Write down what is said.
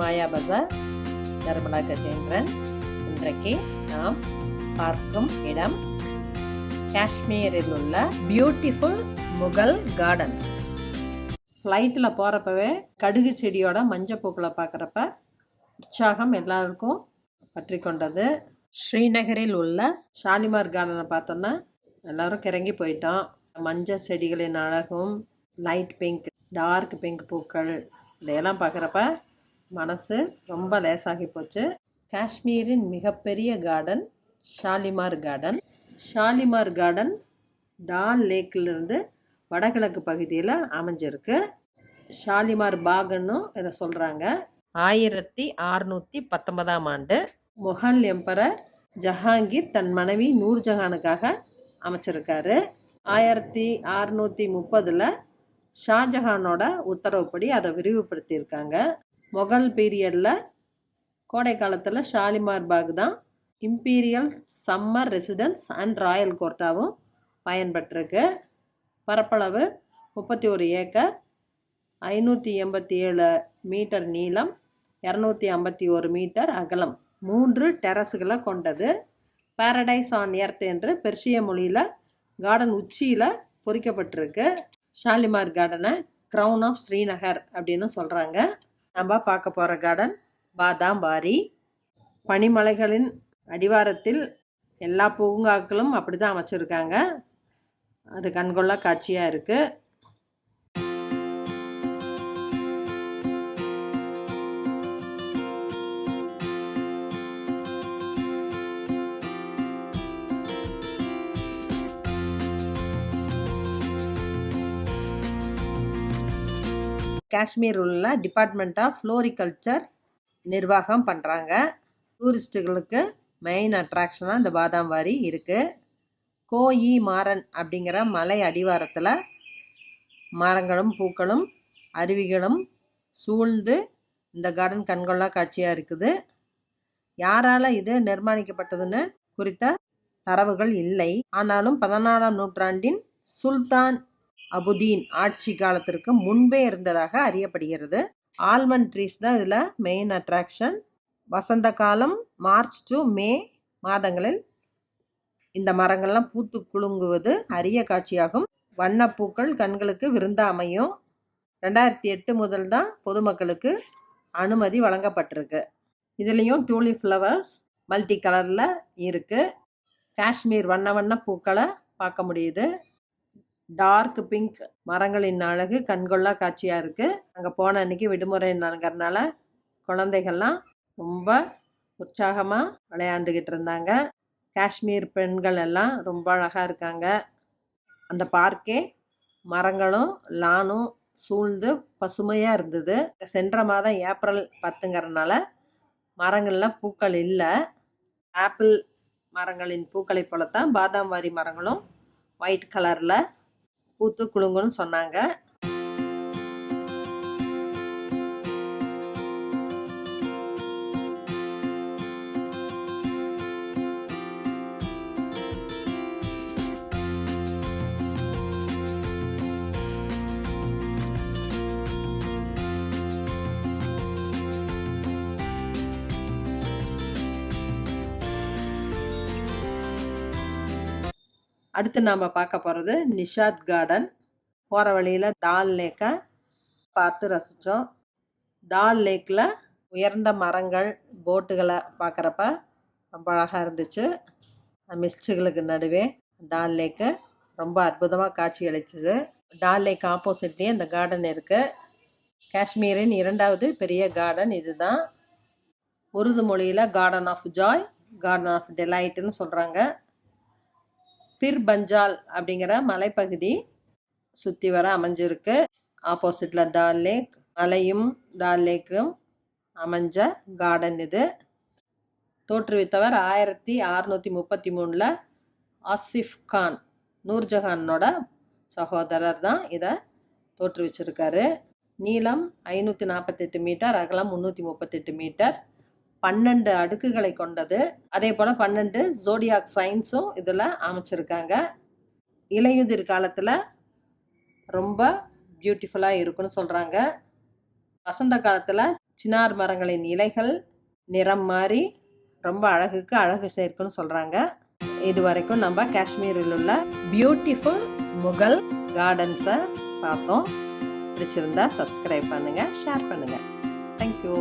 மாயா பஜார் நர்மலா கஜேந்திரன் இன்றைக்கு நாம் பார்க்கும் இடம் காஷ்மீரில் உள்ள பியூட்டிஃபுல் முகல் கார்டன்ஸ் ஃப்ளைட்டில் போகிறப்பவே கடுகு செடியோட மஞ்சள் பூக்களை பார்க்குறப்ப உற்சாகம் எல்லாருக்கும் பற்றி கொண்டது. ஸ்ரீநகரில் உள்ள ஷாலிமார் கார்டனை பார்த்தோன்னா எல்லாரும் கிறங்கி போயிட்டோம். மஞ்சள் செடிகளின் அழகும் லைட் பிங்க் டார்க் பிங்க் பூக்கள் இதையெல்லாம் பார்க்குறப்ப மனசு ரொம்ப லேசாகி போச்சு. காஷ்மீரின் மிகப்பெரிய garden Shalimar garden Shalimar garden Dal லேக்கிலிருந்து வடகிழக்கு பகுதியில் அமைஞ்சிருக்கு. ஷாலிமார் பாகன்னு இதை சொல்கிறாங்க ஆயிரத்தி அறுநூற்றி பத்தொன்பதாம் ஆண்டு முகல் எம்பரர் ஜஹாங்கீர் தன் மனைவி நூர்ஜஹானுக்காக அமைச்சிருக்காரு. ஆயிரத்தி அறுநூற்றி முப்பதில் ஷாஜஹானோட உத்தரவுப்படி அதை விரிவுபடுத்தியிருக்காங்க. மொகல் பீரியடில் கோடை காலத்தில் ஷாலிமார் பாக் தான் imperial summer residence and royal கோர்ட்டாகவும் பயன்பட்டிருக்கு பரப்பளவு முப்பத்தி ஒரு ஏக்கர் ஐநூற்றி எண்பத்தி ஏழு மீட்டர் நீளம் இரநூத்தி ஐம்பத்தி ஒரு மீட்டர் அகலம். மூன்று டெரஸுகளை கொண்டது. பாரடைஸ் ஆன் எர்த் என்று பெர்ஷிய மொழியில் கார்டன் உச்சியில் பொறிக்கப்பட்டிருக்கு. ஷாலிமார் கார்டனை க்ரௌன் ஆஃப் ஸ்ரீநகர் அப்படின்னு சொல்கிறாங்க நம்ம பார்க்க போகிற கார்டன் பாதாம் பாரி பனிமலைகளின் அடிவாரத்தில் எல்லா பூங்காக்களும் அப்படி தான் அமைச்சிருக்காங்க. அது கண்கொள்ளா காட்சியாக இருக்குது காஷ்மீர் உள்ள டிபார்ட்மெண்ட் ஆஃப் ஃப்ளோரிகல்ச்சர் நிர்வாகம் பண்ணுறாங்க டூரிஸ்ட்டுகளுக்கு மெயின் அட்ராக்ஷனாக இந்த பாதாம் வாரி இருக்குது கோயி மாறன் அப்படிங்கிற மலை அடிவாரத்தில் மரங்களும் பூக்களும் அருவிகளும் சூழ்ந்து இந்த கார்டன் கண்கொள்ளா காட்சியாக இருக்குது. யாரால் இது நிர்மாணிக்கப்பட்டதுன்னு குறித்த தரவுகள் இல்லை. ஆனாலும் பதினாலாம் நூற்றாண்டின் சுல்தான் அபுதீன் ஆட்சி காலத்திற்கு முன்பே இருந்ததாக அறியப்படுகிறது. ஆல்மண்ட் ட்ரீஸ் தான் இதில் மெயின் அட்ராக்ஷன் வசந்த காலம் மார்ச் டு மே மாதங்களில் இந்த மரங்கள்லாம் பூத்து குலுங்குவது அரிய காட்சியாகும். வண்ணப்பூக்கள் கண்களுக்கு விருந்தாமையும் ரெண்டாயிரத்தி எட்டு முதல் தான் பொதுமக்களுக்கு அனுமதி வழங்கப்பட்டிருக்கு. இதுலேயும் டூலி ஃப்ளவர்ஸ் மல்டி கலரில் இருக்குது காஷ்மீர் வண்ண வண்ண பூக்களை பார்க்க முடியுது. டார்க் பிங்க் மரங்களின் அழகு கண்கொள்ளா காட்சியாக இருக்குது அங்கே போன அன்றைக்கி விடுமுறைங்கிறனால குழந்தைகள்லாம் ரொம்ப உற்சாகமாக விளையாண்டுக்கிட்டு இருந்தாங்க. காஷ்மீர் பெண்கள் எல்லாம் ரொம்ப அழகாக இருக்காங்க. அந்த பார்க்கே மரங்களும் லானும் சூழ்ந்து பசுமையாக இருந்தது. சென்ற மாதம் ஏப்ரல் பத்துங்கிறதுனால மரங்களில் பூக்கள் இல்லை. ஆப்பிள் மரங்களின் பூக்களை போலத்தான் பாதாம் வாரி மரங்களும் ஒயிட் கலரில் பூத்து குலுங்குன்னு சொன்னாங்க. அடுத்து நாம் பார்க்க போகிறது நிஷாத் கார்டன் போகிற வழியில் தால் லேக்கை பார்த்து ரசித்தோம் தால் லேக்கில் உயர்ந்த மரங்கள் போட்டுகளை பார்க்குறப்ப ரொம்ப அழகாக இருந்துச்சு. மிஸ்டுகளுக்கு நடுவே டால் லேக்கு ரொம்ப அற்புதமாக காட்சி அளிச்சது. டால் லேக் ஆப்போசிட்லேயே இந்த கார்டன் இருக்குது காஷ்மீரின் இரண்டாவது பெரிய கார்டன் இதுதான். உருது மொழியில் garden of joy garden of டெலைட்டுன்னு சொல்கிறாங்க பிர் பஞ்சால் அப்படிங்கிற மலைப்பகுதி சுற்றி வர அமைஞ்சிருக்கு. ஆப்போசிட்டில் தால் லேக் மலையும் தால் லேக்கும் அமைஞ்ச கார்டன் இது. தோற்றுவித்தவர் ஆயிரத்தி அறநூற்றி முப்பத்தி மூணில் ஆசிஃப் கான் நூர்ஜஹானோட சகோதரர் தான் இதை தோற்றுவிச்சிருக்காரு. நீளம் ஐநூற்றி நாற்பத்தெட்டு மீட்டர் அகலம் முந்நூற்றி முப்பத்தெட்டு மீட்டர். பன்னெண்டு அடுக்குகளை கொண்டது. அதே போல் பன்னெண்டு ஜோடியாக் சைன்ஸும் இதில் அமைச்சிருக்காங்க. இலையுதிர் காலத்தில் ரொம்ப பியூட்டிஃபுல்லாக இருக்குன்னு சொல்கிறாங்க வசந்த காலத்தில் சினார் மரங்களின் இலைகள் நிறம் மாறி ரொம்ப அழகுக்கு அழகு சேர்க்குன்னு சொல்கிறாங்க இது வரைக்கும் நம்ம காஷ்மீரில் உள்ள பியூட்டிஃபுல் முகல் கார்டன்ஸை பார்த்தோம். பிடிச்சிருந்தா சப்ஸ்கிரைப் பண்ணுங்கள் ஷேர் பண்ணுங்கள் தேங்க்யூ